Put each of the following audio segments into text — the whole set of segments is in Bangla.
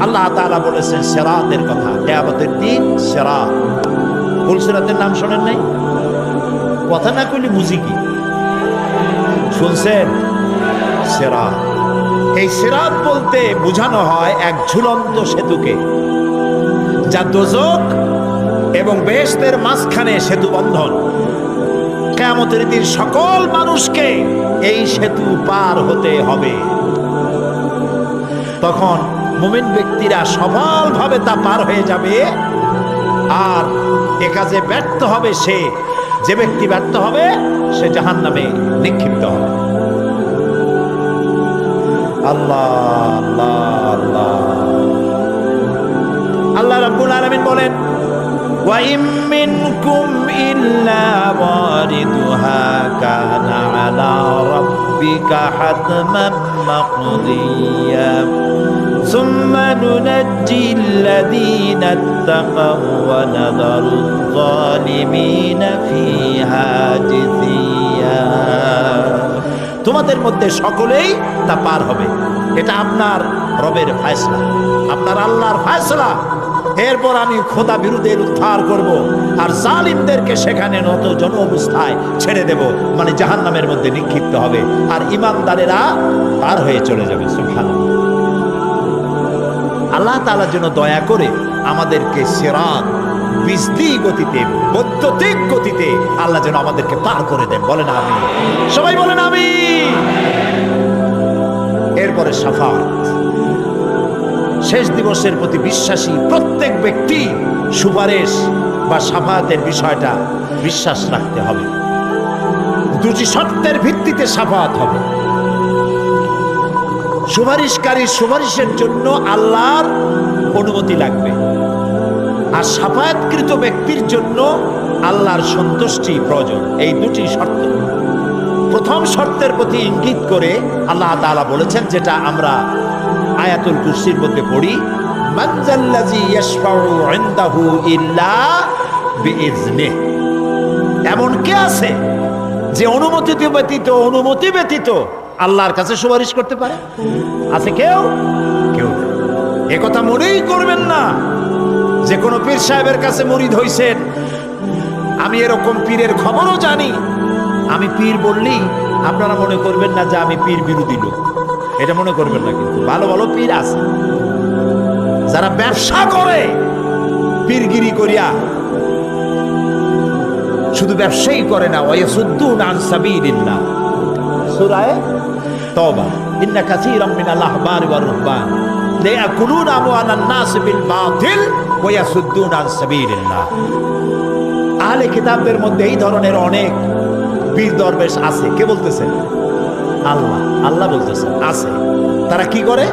আল্লাহ তাআলা বলেছেন, সেরাতের কথা। কেয়ামতের দিন সেরাত। ফুলসিরাতের নাম শোনেন নাই? কথা না কইলে বুঝি কি? শুনছেন? সেরাত। এই সেরাত বলতে বোঝানো হয় এক ঝুলন্ত সেতুকে, যা দোজক এবং বেহেশতের মাঝখানে সেতু বন্ধন। কেয়ামতের দিন সকল মানুষকে এই সেতু পার হতে হবে। তখন মুমিন ব্যক্তিরা সফলভাবে তা পার হয়ে যাবে। আর এ কাজে ব্যর্থ হবে সে, যে ব্যক্তি ব্যর্থ হবে, সে জাহান নামে নিক্ষিপ্ত হবে। আল্লাহ আল্লাহ আল্লাহ। আল্লাহ রাব্বুল আলামিন বলেন وإن منكم إلا واردها كان على ربك حتما مقضيا ثم ننجي الذين اتقوا ونذر الظالمين فيها جثيا তোমাদের মধ্যে সকলেই তা পার হবে এটা আপনার রবের ফায়সলা আপনার আল্লাহর ফায়সলা এরপর আমি খোদা বিরুদ্ধের উদ্ধার করব আর জালিমদেরকে সেখানে নত জন অবস্থায় ছেড়ে দেব মানে জাহান নামের মধ্যে নিক্ষিপ্ত হবে আর ইমানদারেরা পার হয়ে চলে যাবে, সুবহানাল্লাহ। আল্লাহ তাআলার জন্য দয়া করে আমাদেরকে সেরাত বিজলি গতিতে বৈদ্যুতিক গতিতে আল্লাহ যেন আমাদেরকে পার করে দেন। বলেন আমি সবাই বলেন আমি এরপরে সাফাত। শেষ দিবসের প্রতি বিশ্বাসী প্রত্যেক ব্যক্তি সুপারিশ বা সাফাতের বিষয়টা বিশ্বাস রাখতে হবে। দুটি শর্তের ভিত্তিতে সাফাত হবে। সুপারিশকারী সুপারিশের জন্য আল্লাহর অনুমতি লাগবে। আর সাফায়াতকৃত ব্যক্তির জন্য আল্লাহর সন্তুষ্টি প্রয়োজন। এই দুটি শর্ত। প্রথম শর্তের প্রতি ইঙ্গিত করে আল্লাহ তাআলা বলেছেন, যেটা আমরা আয়াতুল কুরসির মধ্যে পড়ি এমন কে আছে যে অনুমতি ব্যতীত অনুমতি ব্যতীত আল্লাহর কাছে সুপারিশ করতে পারে? আছে কেউ? কেউ কথা মনেই করবেন না যে কোনো পীর সাহেবের কাছে মরিদ হইছেন। আমি এরকম পীরের খবরও জানি। আমি পীর বললি আপনারা মনে করবেন না যে আমি পীর বিরোধী লোক। এটা মনে করবেন না কিন্তু। ভালো ভালো পীর আছে। যারা ব্যবসা করে পীরগিরি করিয়া শুধু ব্যবসায়ী করে না ওয়া ওয়াসুদ্দুন আন সাবিলিল্লাহ। সূরায়ে? তওবা। ইন্না কাসীরাম মিনাল আহবার ওয়ার রুহবান। লিয়াকুলুনা আমওয়ালান নাস বিল বাতিল ওয়া ইয়াসুদ্দুন আন সাবিলিল্লাহ। আহলে কিতাবদের মধ্যে এই ধরনের অনেক পীর দরবেশ আছে। কে বলতেছেন আল্লাহ আল্লাহ বলতেছেন আছে। তারা কি করে?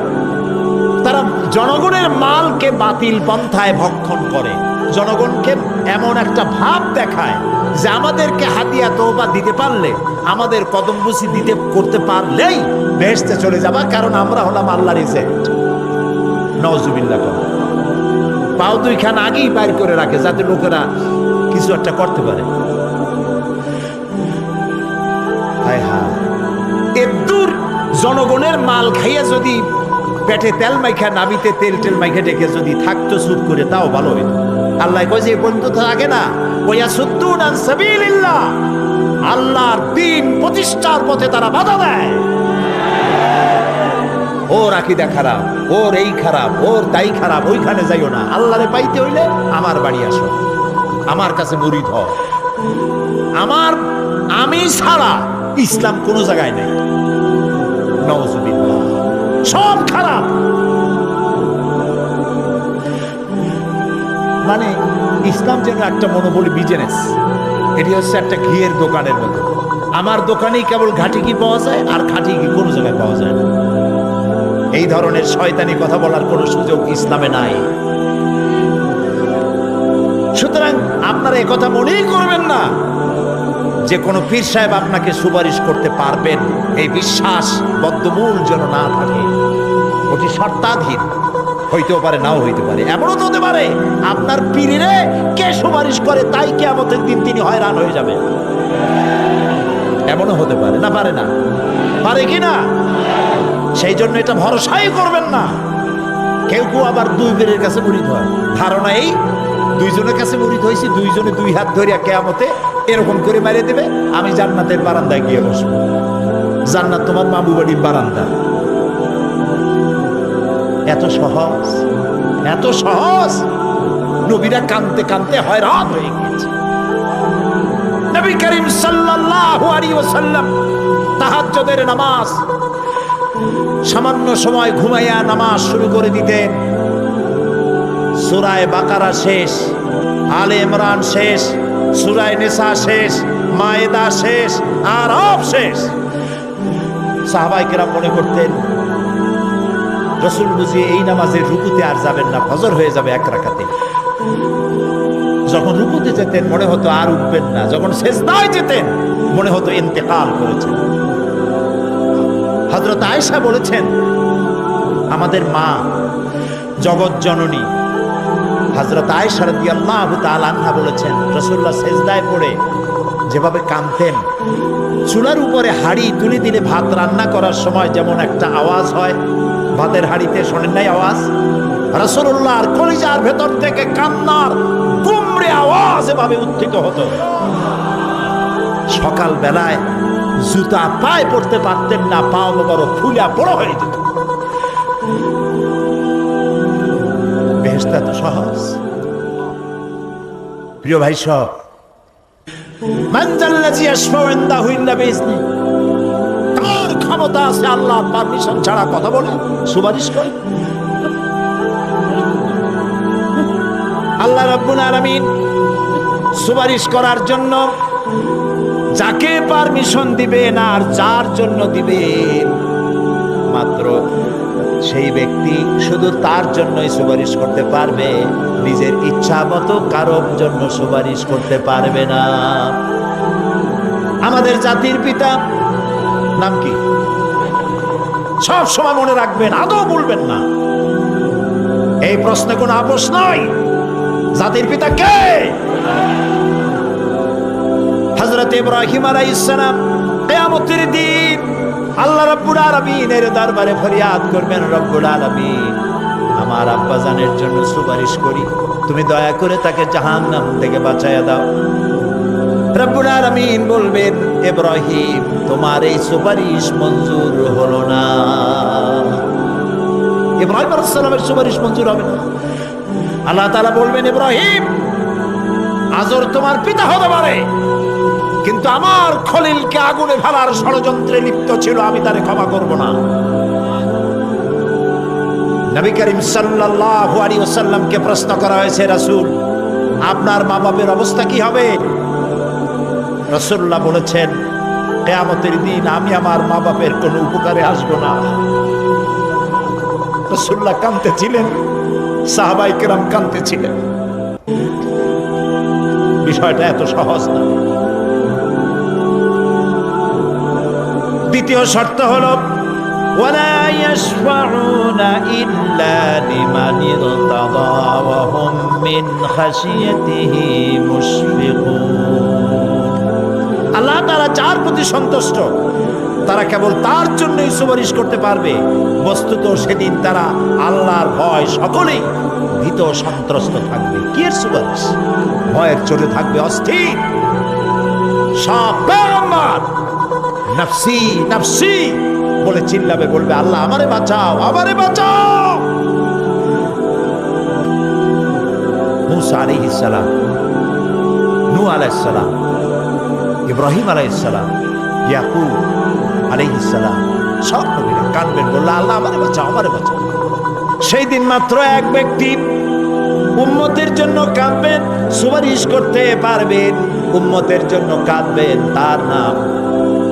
তারা জনগণের মালকে বাতিল পন্থায় ভক্ষণ করে। জনগণকে এমন একটা ভাব দেখায় যে আমাদেরকে হাতিয়া তৌবা দিতে পারলে, আমাদের কদমবুসি দিতে, করতে পারলেই বেহেশতে চলে যাবা, কারণ আমরা হলাম আল্লাহর এজেন্ট। নওজুবিল্লাহ করে। পাও দুইখান আগেই বাইর করে রাখে, যাতে লোকেরা কিছু একটা করতে পারে। জনগণের মাল খাইয়া যদি পেটে তেল মাইখা নাবিতে তেল টেল মাইখা ডেকে যদি থাকতো সুদ করে, তাও ভালো হইতো। আল্লাহ কয় যে পর্যন্ত থাকে না। ওয়া সুদ্দুন সাবিলিল্লাহ। আল্লাহর দিন প্রতিষ্ঠার পথে তারা বাধা দেয়। ওর আকিদা খারাপ, ওর এই খারাপ, ওর তাই খারাপ, ওইখানে যাইও না। আল্লাহরে পাইতে হইলে আমার বাড়ি আসো। আমার কাছে মুরিদ হও। আমার আমি ছাড়া ইসলাম কোনো জায়গায় নেই। নওয়াজুবিল্লাহ সব খারাপ। মানে ইসলাম যেন একটা বিজনেস, এটি হচ্ছে একটা ঘিয়ের দোকানের মতো। আমার দোকানেই কেবল ঘাটি কি পাওয়া যায়, আর খাঁটি কি কোনো জায়গায় পাওয়া যায় না। এই ধরনের শয়তানি কথা বলার কোনো সুযোগ ইসলামে নাই। সুতরাং আপনারা কথা মনেই করবেন না। যে কোনো পীর সাহেব আপনাকে সুপারিশ করতে পারবেন। এই বিশ্বাস বদ্ধমূল যেন না থাকে। ওটি শর্তাধীন। হইতেও পারে, নাও হইতে পারে। এমনও তো হতে পারে, আপনার পীরে কে সুপারিশ করে তাই কেমতের দিন তিনি হয়রান হয়ে যাবে এমনও হতে পারে না পারে না। পারে কি না? সেই জন্য এটা ভরসাই করবেন না। কেউ কেউ আবার দুই বেরের কাছে মুড়িদ হয়। ধারণা এই, দুইজনের কাছে মুড়িদ হয়েছি, দুইজনে দুই হাত ধরিয়া কেয়ামতে এরকম করে মারিয়ে দেবে, আমি জান্নাতের বারান্দায় গিয়ে বসবো। জান্নাত তোমার মামু বাড়ির বারান্দা। এত সহজ এত সহজ। নবীরা কানতে কানতে হয়রান হয়ে গিয়েছে নবী করিম সাল্লাল্লাহু আলাইহি ওয়াসাল্লাম তাহাজ্জুদের নামাজ, সামান্য সময় ঘুমাইয়া নামাজ শুরু করে দিতেন। সুরায় বাকারা শেষ, আলে ইমরান শেষ সুরায় নেসা শেষ, মায়েদা শেষ, আরব শেষ। সাহবাইকেরা মনে করতেন, রসুল বুঝি এই নামাজের রুকুতে আর যাবেন না, ফজর হয়ে যাবে এক রাখাতে যখন রুকুতে যেতেন, মনে হতো আর উঠবেন না। যখন শেষ শেষদায় যেতেন, মনে হতো ইন্তেকাল করেছেন। হজরত আয়েশা বলেছেন, আমাদের মা জগৎ জননী হজরত আয়েশা রাদিয়াল্লাহু তাআলা আনহা বলেছেন, রাসূলুল্লাহ সেজদায় পড়ে যেভাবে কাঁদতেন, চুলার উপরে হাড়ি তুলে দিলে ভাত রান্না করার সময় যেমন একটা আওয়াজ হয়, ভাতের হাড়িতে শোনেন নাই আওয়াজ? রাসূলুল্লাহর কলিজার ভেতর থেকে কান্নার গুমড়ে আওয়াজ এভাবে উত্থিত হতো। সকাল বেলায় জুতা পায়ে পড়তে পারতেন না, পাও বড় ফুলা বড় হয়ে যেত। বেহেস্তা তো সহজ। প্রিয় ভাই সব। ক্ষমতা আল্লাহ পারমিশন ছাড়া সুপারিশ আল্লাহ সুপারিশ করার জন্য যাকে পারমিশন দিবেন আর যার জন্য দিবেন, মাত্র সেই ব্যক্তি শুধু তার জন্যই সুপারিশ করতে পারবে, নিজের ইচ্ছা মতো কারোর জন্য সুপারিশ করতে পারবে না। আমাদের জাতির পিতা নাম কি? সব সময় মনে রাখবেন, আদৌ বলবেন না। এই প্রশ্নে কোনো আপোষ নয় জাতির পিতা কে? হজরত ইব্রাহিম আলাইসালাম কেয়ামতের দিন আল্লাহ রব্বুল আলমিনের দরবারে ফরিয়াদ করবেন, রব্বুল আলমিন। আমার আব্বাজানের জন্য সুপারিশ করি। তুমি দয়া করে তাকে জাহান্নাম থেকে বাঁচাইয়া দাও। রব্বুল আলমিন বলবেন, ইব্রাহিম, তোমার এই সুপারিশ মঞ্জুর হলো না। ইব্রাহিম আলাইসালামের সুপারিশ মঞ্জুর হবে না। আল্লাহ তাআলা বলবেন, ইব্রাহিম, আজর তোমার পিতা হতে পারে। কিন্তু আমার খলিলকে আগুনে ফেলার ষড়যন্ত্রে লিপ্ত ছিল, আমি তারে ক্ষমা করব না। নবী করিম সাল্লাল্লাহু আলাইহি ওয়াসাল্লামকে প্রশ্ন করা হয়েছে, রাসূল, আপনার মা বাপের অবস্থা কি হবে? রাসূলুল্লাহ বলেছেন, কিয়ামতের দিন আমি আমার মা বাপের কোনো উপকারে আসব না। রাসূলুল্লাহ কাঁদতে ছিলেন সাহাবাই কাঁদতে ছিলেন বিষয়টা এত সহজ না। দ্বিতীয় শর্ত হল আল্লাহ তারা যার প্রতি সন্তুষ্ট, তারা কেবল তার জন্যই সুপারিশ করতে পারবে। বস্তুত সেদিন তারা আল্লাহর ভয় সকলেই ভীত সন্ত্রস্ত থাকবে। কি সুপারিশ? ভয়ের চোটে থাকবে অস্থির। সব নফসি, নাফসি বলে চিল্লাবে, বলবে, আল্লাহ, আমারে বাঁচাও আমারে বাঁচাও। মুসা আলাইহিস সালাম, নূহ আলাইহিস সালাম, ইব্রাহিম আলাইহিস সালাম, ইয়াকুব আলাইহিস সালাম, সব নবীরা কানবেন বললে, আল্লাহ, আমারে বাঁচাও আমারে বাঁচাও। সেই দিন মাত্র এক ব্যক্তি উম্মতের জন্য কাঁদবেন, সুপারিশ করতে পারবেন, উম্মতের জন্য কাঁদবেন, তার নাম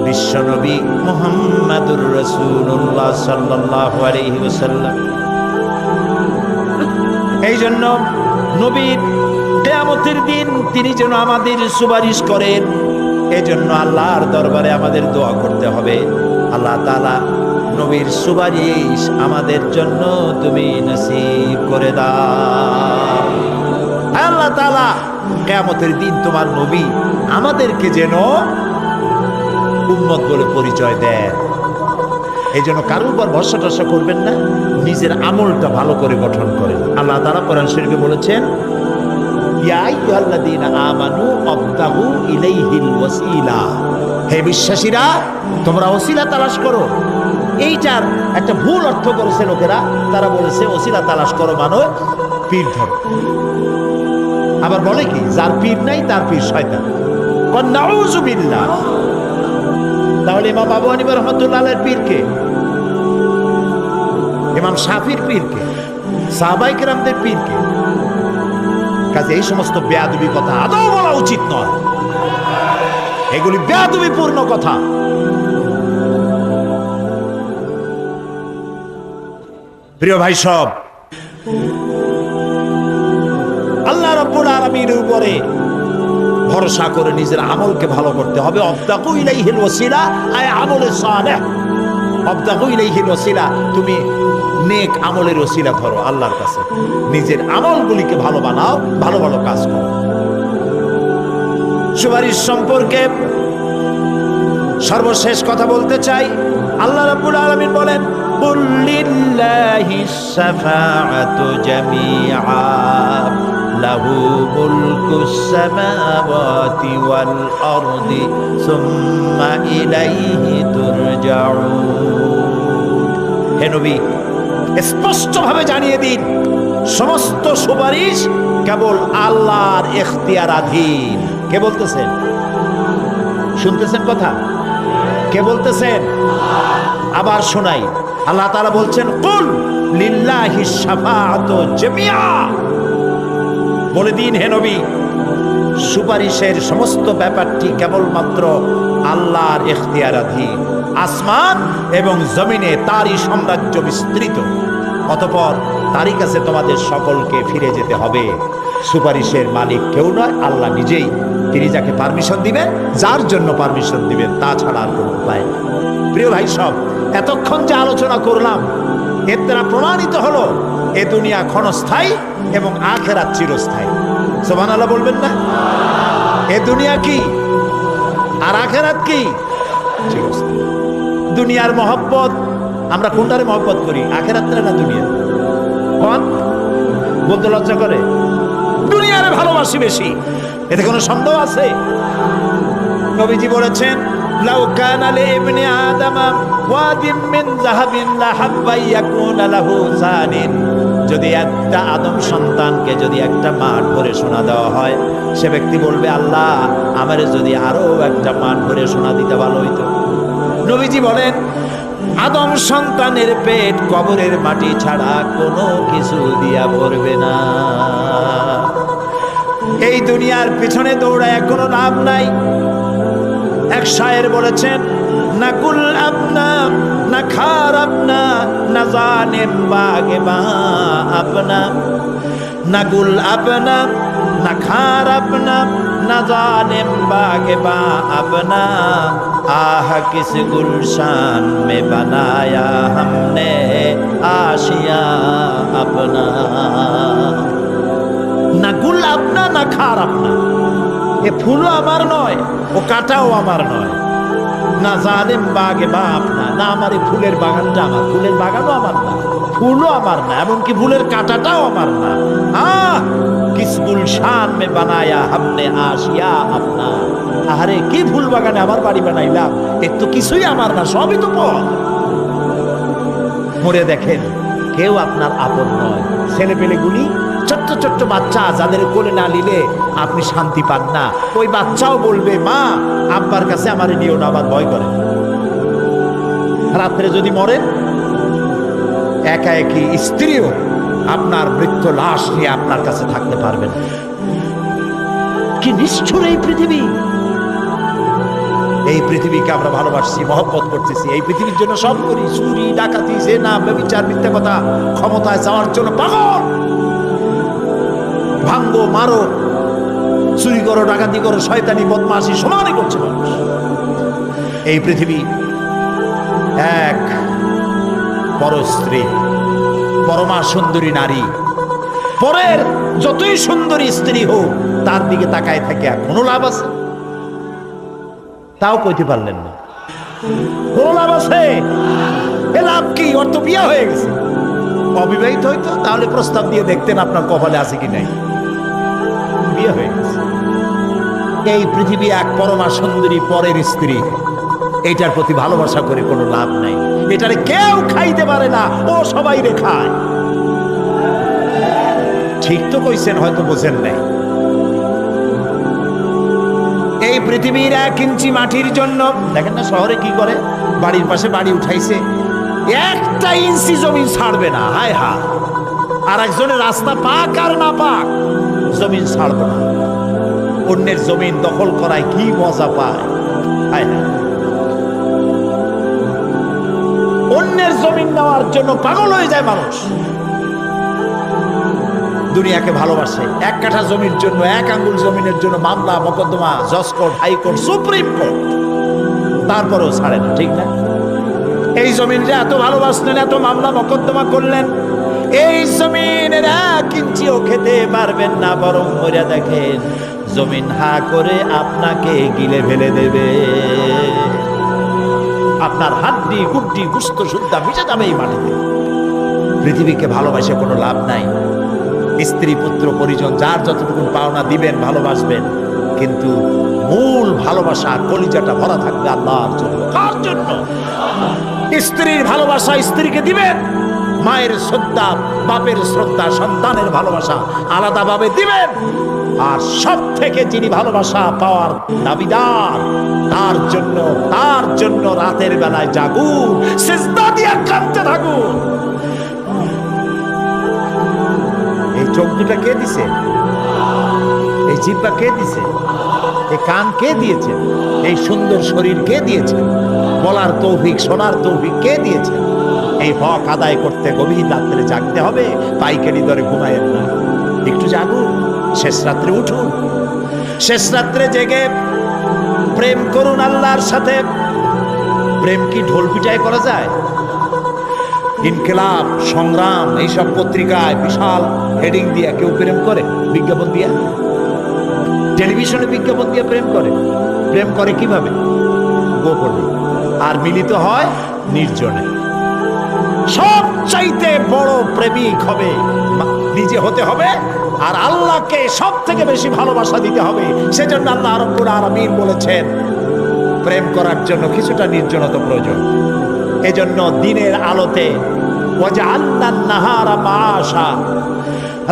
বিশ্বনবী মোহাম্মদুর রসুল্লাহ সাল্লাল্লাহু আলাইহি ওয়াসাল্লাম। এই জন্য নবীর কেয়ামতের দিন তিনি যেন আমাদের সুপারিশ করেন, এজন্য আল্লাহর দরবারে আমাদের দোয়া করতে হবে। আল্লাহ তাআলা নবীর সুপারিশ আমাদের জন্য তুমি নসিব করে দাও। আল্লাহ তালা কেয়ামতের দিন তোমার নবী আমাদেরকে যেন উম্মত বলে পরিচয় দেন এই জন্য কারোর উপর ভরসা টসা করবেন না, নিজের আমলটা ভালো করে গঠন করেন। আল্লাহ তারা কোরআন শরীফে বলেছেন হে বিশ্বাসীরা, তোমরা ওসিলা তালাশ করো। এইটার একটা ভুল অর্থ করেছে লোকেরা। তারা বলেছে, ওসিলা তালাশ করো মানে পীর ধরো। আবার বলে কি, যার পীর নাই, তার পীর শয়তান। কন নাউযুবিল্লাহ তাহলে ইমাম আবু হানিফা রহমতুল্লাহ পীরকে? ইমাম শাফির পীরকে? সাহাবাই কেরামদের পীরকে? কাজে এই সমস্ত বেয়াদবি কথা আদৌ বলা উচিত নয়। এগুলি বেয়াদবি পূর্ণ কথা। প্রিয় ভাই সব, আল্লাহ রব্বুল আলামিনের উপরে ভরসা করে নিজের আমলকে ভালো করতে হবে। আমলে তুমি নেক আমলের ওসিলা ধরো আল্লাহর কাছে। নিজের আমলগুলিকে ভালো বানাও, ভালো ভালো কাজ করো। সুপারিশ সম্পর্কে সর্বশেষ কথা বলতে চাই। আল্লাহ রাবুল আলমিন বলেন কুল্লিল্লাহি সাফাআতু জামিআ। له ملك السماوات والأرض ثم إليه ترجعون হে নবী স্পষ্টভাবে জানিয়ে দিন সমস্ত সুপারিশ কেবল আল্লাহর এখতিয়ারাধীন কে বলতেছেন শুনতেছেন কথা কে বলতেছেন আবার শোনাই আল্লাহ তাআলা বলছেন কুল লিল্লাহি শাফাআতু জামিআ বলে দিন হে নবী, সুপারিশের সমস্ত ব্যাপারটি কেবলমাত্র আল্লাহর এখতিয়ারাধীন আসমান এবং জমিনে তারই সাম্রাজ্য বিস্তৃত, অতপর তারই কাছে তোমাদের সকলকে ফিরে যেতে হবে। সুপারিশের মালিক কেউ নয়, আল্লাহ নিজেই। তিনি যাকে পারমিশন দিবেন, যার জন্য পারমিশন দিবেন তাছাড়া আর কোনো উপায় নেই। প্রিয় ভাই সব, এতক্ষণ যে আলোচনা করলাম, এর দ্বারা প্রমাণিত হলো, এ দুনিয়া ক্ষণস্থায়ী এবং আখেরাত চিরস্থায়ী। সোমান আল্লাহ বলবেন না? এ দুনিয়া কি? আর আখেরাত কি? চিরস্থায়ী। দুনিয়ার মহব্বত, আমরা কোনটারে মহব্বত করি? আখেরাতরে না দুনিয়া কোন? বলতে লজ্জা করে। দুনিয়ারে ভালোবাসি বেশি। এতে কোনো সন্দেহ আছে? নবীজি বলেছেন, লাউ কানা লি ইবনি আদামা ওয়াদিন মিন যাহাবিন লাহু জানিন। যদি একটা আদম সন্তানকে যদি একটা মাঠ ভরে সোনা দেওয়া হয়, সে ব্যক্তি বলবে, আল্লাহ, আমারে যদি আরও একটা মাঠ ভরে সোনা দিতে ভালো হইতো। নবীজি বলেন, আদম সন্তানের পেট কবরের মাটি ছাড়া কোনো কিছু দিয়া পড়বে না। এই দুনিয়ার পিছনে দৌড়ায় কোনো লাভ নাই। এক শায়ের বলেছেন না কুল আপনা, না খার আপনা, না জানেন বাগে বা আপনা। না কুল আপনা, না খার আপনা, না জানেন বাগে বা আপনা। আহ, কিস গুলশান মে بنایا হামনে আশিয়া আপনা। না গুল আপনা, না খার আপনা। এ ফুলও আমার নয়, ও কাটাও আমার নয়। না, জালেম বাগে বা আপনা না। আমার এই ফুলের বাগানটা আমার। ফুলের বাগানও আমার না, ফুলও আমার না, এমনকি ফুলের কাঁটাটাও আমার না। আহ কিস গুলশান মে বানায়া হামনে আশিয়া আপনা আরে কি ফুল বাগানে আমার বাড়ি বানাইলাম? এর তো কিছুই আমার না, সবই তো পর। মরে দেখেন, কেউ আপনার আপন নয়। ছেলে পেলেগুলি ছোট্ট বাচ্চা যাদের কোলে না নিলে আপনি শান্তি পান না। ওই বাচ্চাও বলবে, মা, আব্বার কাছে আমার নিয়েও না, আবার ভয় করে। রাত্রে যদি মরে, একা একই স্ত্রীও আপনার মৃত্যু লাশ নিয়ে আপনার কাছে থাকতে পারবেন। কি নিষ্ঠুর এই পৃথিবী! এই পৃথিবীকে আমরা ভালোবাসছি, মহব্বত করতেছি। এই পৃথিবীর জন্য সব করি। চুরি, ডাকাতি যে না ব্যবচার, মিথ্যা কথা, ক্ষমতায় যাওয়ার জন্য পাগল! ভাঙ্গো, মারো, চুরি করো, ডাকাতি করো, শয়তানি বদমাসি সমানই করছে মানুষ। এই পৃথিবী এক পরস্ত্রী পরমা সুন্দরী নারী। পরের যতই সুন্দরী স্ত্রী হোক, তার দিকে তাকায় থাকে আর কোনো লাভ আছে? তাও কইতে পারলেন না। কোনো লাভ আছে? এ লাভ কি? অর্থ বিয়া হয়ে গেছে। অবিবাহিত হইতো? তাহলে প্রস্তাব দিয়ে দেখতেন আপনার কপালে আছে কি নাই। বিয়ে হয়ে গেছে। এই পৃথিবী এক পরমা সুন্দরী পরের স্ত্রী। এইটার প্রতি ভালোবাসা করে কোনো লাভ নাই। এটারে কেউ খাইতে পারে না, ও সবাই রে খায়। ঠিক তো কইছেন, হয়তো বোঝেন নাই। এই পৃথিবীর এক ইঞ্চি মাটির জন্য, দেখেন না শহরে কি করে? বাড়ির পাশে বাড়ি উঠাইছে। একটা ইঞ্চি জমি ছাড়বে না, হায় হা আর একজনের রাস্তা পাক আর না পাক, জমিন ছাড়বে না। অন্যের জমিন দখল করায় কি মজা পায়? অন্যের জমিন নেওয়ার জন্য পাগল হয়ে যায় মানুষ। দুনিয়াকে ভালোবাসে। এক কাঠা জমির জন্য, এক আঙ্গুল জমিনের জন্য মামলা, মকদ্দমা, জজ কোর্ট হাইকোর্ট সুপ্রিম কোর্ট। তারপরেও ছাড়ে না, ঠিক না? এই জমিনটা এত ভালোবাসলেন, এত মামলা, মকদ্দমা করলেন এই জমিনের এক ইঞ্চিও খেতে পারবেন না, বরং মরিয়া দেখেন জমিন হা করে আপনাকে গিলে ফেলে দেবে। আপনার হাড্ডি, গুড্ডি, গুস্ত, সুদ্ধা মিশে যাবে এই মাটিতে। পৃথিবীকে ভালোবাসে কোনো লাভ নাই। স্ত্রী, পুত্র, পরিজন, যার যতটুকু পাওনা দিবেন, ভালোবাসবেন। কিন্তু মূল ভালোবাসা, কলিজাটা ভরা থাকবে আল্লাহর জন্য। কার জন্য? স্ত্রীর ভালোবাসা স্ত্রীকে দিবেন। মায়ের শ্রদ্ধা, বাপের শ্রদ্ধা, সন্তানের ভালোবাসা আলাদাভাবে দিবেন। আর সব থেকে যিনি ভালোবাসা পাওয়ার দাবিদার, তার জন্য তার জন্য রাতের বেলায় জাগুন কাঁদতে থাকুন। এই চোখ দুটা কে দিছে? এই জিব্বা কে দিছে? এই কান কে দিয়েছে? এই সুন্দর শরীর কে দিয়েছে? বলার তৌফিক, শোনার তৌফিক কে দিয়েছে? এই হক আদায় করতে গভীর রাত্রে জাগতে হবে। পাইকারি দরে ঘুমায়েন না। একটু জাগুন, শেষ রাত্রে উঠুন। শেষ রাত্রে জেগে প্রেম করুন আল্লাহর সাথে। প্রেম কি ঢোল পিটায় করা যায়? ইনকেলাব, সংগ্রাম, এইসব পত্রিকায় বিশাল হেডিং দিয়ে কেউ প্রেম করে? বিজ্ঞাপন দিয়ে? টেলিভিশনে বিজ্ঞাপন দিয়ে প্রেম করে? প্রেম করে কীভাবে? গোপনে। আর মিলিত হয় নির্জনে। সব চাইতে বড় প্রেমিক হবে। নিজে হতে হবে, আর আল্লাহকে সব থেকে বেশি ভালোবাসা দিতে হবে। সেজন্য আল্লাহ রব্বুল আলামিন বলেছেন, প্রেম করার জন্য কিছুটা নির্জনতা প্রয়োজন। এজন্য দিনের আলোতে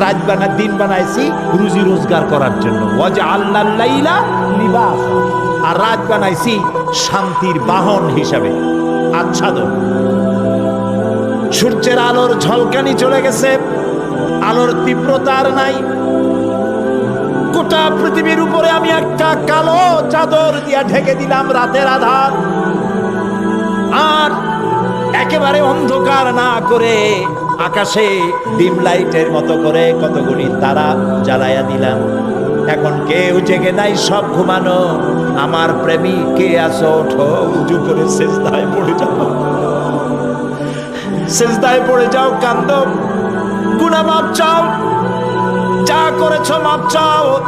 রাত বানা, দিন বানাইছি রুজি রোজগার করার জন্য। ওয়াজআলনাল লাইলা লিবাসা। আর রাত বানাইছি শান্তির বাহন হিসাবে। আচ্ছাদন। সূর্যের আলোর ঝলকানি চলে গেছে। আলোর তীব্রতা আর নাই। গোটা পৃথিবীর উপরে আমি একটা কালো চাদর দিয়া ঢেকে দিলাম রাতের আধার। আর একেবারে অন্ধকার না করে আকাশে ডিম লাইটের মতো করে কতগুলি তারা জ্বালাইয়া দিলাম। এখন কেউ জেগে নাই, সব ঘুমানো। আমার প্রেমী কে আসো ওঠো উজু করে শেষদায় পড়ে যাও। শেষদায় পড়ে যাও, কান্দ। গুনা মাপ চাও। যা করেছ মাপ চাও।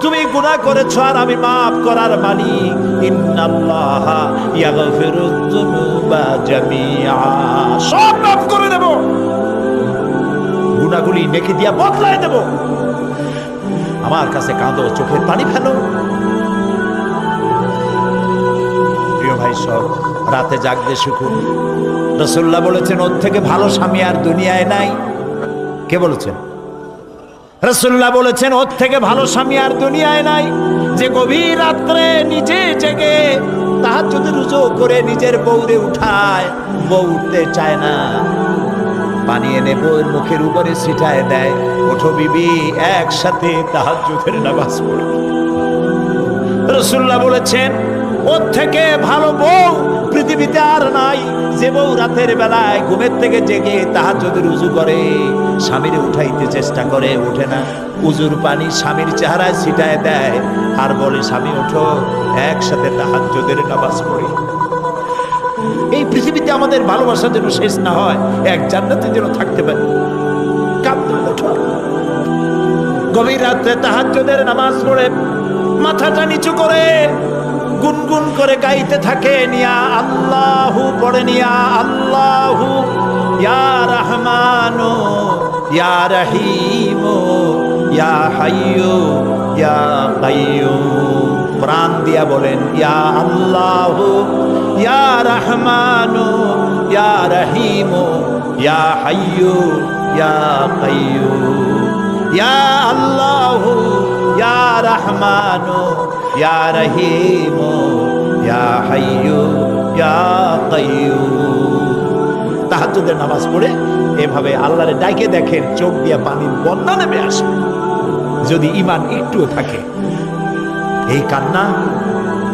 তুমি গুনাহ করেছ আর আমি মাফ করার মালিক। সব মাফ করে দেব। গুনাহগুলি নেকি দিয়া বদলায় দেব। আমার কাছে কাঁদো, চোখের পানি ফেলো। প্রিয় ভাই সব, রাতে জাগতে শিখুন রসুল্লাহ বলেছেন, ওর থেকে ভালো স্বামী আর দুনিয়ায় নাই। কে বলেছেন? রসুল্লাহ বলেছেন, ওর থেকে ভালো স্বামী আর দুনিয়ায় নাই। যে গভীর রাত্রে নিজে জেগে তাহার যদি রুজু করে নিজের বৌরে উঠায়, বউ উঠতে চায় না। পানি এনে বউয়ের মুখের উপরে ছিটায় দেয়। ওঠো বিবি, একসাথে তাহার চোখের নামাজ পড়ে। রসুল্লাহ বলেছেন, ওর থেকে ভালো বউ পৃথিবীতে আর নাই। যে বউ রাতের বেলায় ঘুমের থেকে জেগে তাহার যদি রুজু করে, স্বামীর উঠাইতে চেষ্টা করে ওঠে না। উজুর পানি স্বামীর চেহারায় ছিটায় দেয়। আর বলে, স্বামী, ওঠো, একসাথে তাহার যোদের নামাজ পড়ি। এই পৃথিবীতে আমাদের ভালোবাসা যেন শেষ না হয়, এক জান্নাতে যেন থাকতে পারি। কাঁদতে ওঠো। গভীর রাত্রে তাহাজ্জুদের নামাজ পড়ে, মাথাটা নিচু করে গুনগুন করে গাইতে থাকে, নিয়া আল্লাহু পড়ে নিয়া আল্লাহু, ইয়া রহমানো, ইয়া রহিমো, ইয়া হাইয়ো, ইয়া প্রাণ দিয়া বলেন, ইয়া আল্লাহু, ইয়া রহমানো, ইয়া রহিমো, ইয়া হাইয়ো, ইয়া কাইয়ুম ইয়া আল্লাহু ইয়া রহমানো ইয়া রহিমো ইয়া হাইয়ো ইয়া কাইয়ুম তাহাজ্জুদের নামাজ পড়ে এভাবে আল্লাহরে ডাকে দেখেন, চোখ দিয়া পানির বন্যা নেমে আসে। যদি ইমান একটুও থাকে, এই কান্না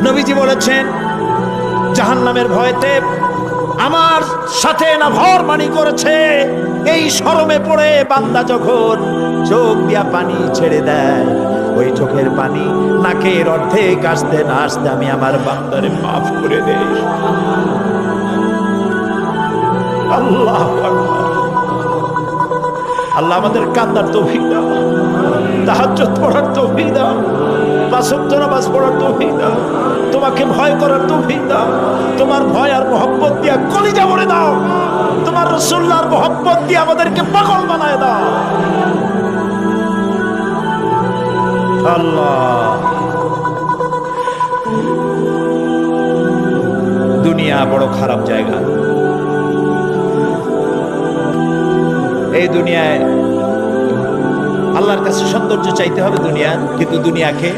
নবীজি বলেছেন, জাহান্নামের ভয়তে আমার সাথে না ভর পানি করেছে, এই শরমে পড়ে বান্দা যখন চোখ দিয়া পানি ছেড়ে দেয় ওই চোখের পানি নাকের অর্ধেক আসতে না আসতে আমি আমার বান্দারে মাফ করে দেই। আল্লাহ আল্লাহ আমাদের কান্দার তৌফিক দাও। তাহাজ্জুদ পড়ার তৌফিক দাও। পাঁচক্ত নামাজ পড়ার তৌফিক দাও। তোমাকে ভয় করার তৌফিক দাও। তোমার ভয় আর মোহব্বত দিয়া কলিজা ভরে দাও। তোমার রসুল্লাহর মোহব্বত দিয়ে আমাদেরকে পাগল বানায় দাও। আল্লাহ দুনিয়া বড় খারাপ জায়গা। এই দুনিয়ায় আল্লাহর কাছে সৌন্দর্য চাইতে হবে দুনিয়া, কিন্তু দুনিয়াকে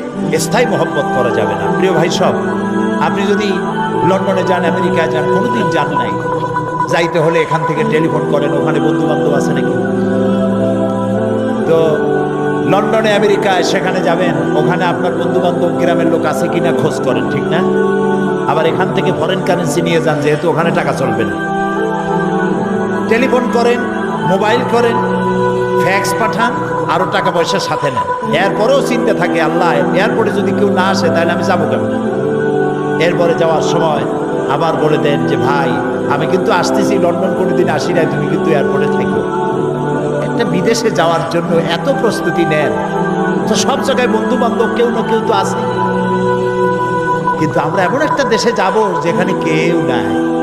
স্থায়ী মহব্বত করা যাবে না। প্রিয় ভাই সব, আপনি যদি লন্ডনে যান, আমেরিকায় যান, কোনোদিন যান নাই, যাইতে হলে এখান থেকে টেলিফোন করেন, ওখানে বন্ধু বান্ধব আছে নাকি? লন্ডনে, আমেরিকায়, সেখানে যাবেন। ওখানে আপনার বন্ধু বান্ধব গ্রামের লোক আছে কিনা খোঁজ করেন, ঠিক না? আবার এখান থেকে ফরেন কারেন্সি নিয়ে যান, যেহেতু ওখানে টাকা চলবে না। টেলিফোন করেন, মোবাইল করেন ফ্যাক্স পাঠান, আরও টাকা পয়সা সাথে নেন। এরপরেও চিন্তা থাকে, আল্লাহ, এয়ারপোর্টে যদি কেউ না আসে, তাহলে আমি যাব কেমন? এরপরে যাওয়ার সময় আবার বলে দেন যে, ভাই, আমি কিন্তু আসতেছি, লন্ডন কোনোদিন আসি নাই, তুমি কিন্তু এয়ারপোর্টে থাকো একটা বিদেশে যাওয়ার জন্য এত প্রস্তুতি নেন। তো সব জায়গায় বন্ধু বান্ধব কেউ না কেউ তো আছে। কিন্তু আমরা এমন একটা দেশে যাব যেখানে কেউ নাই।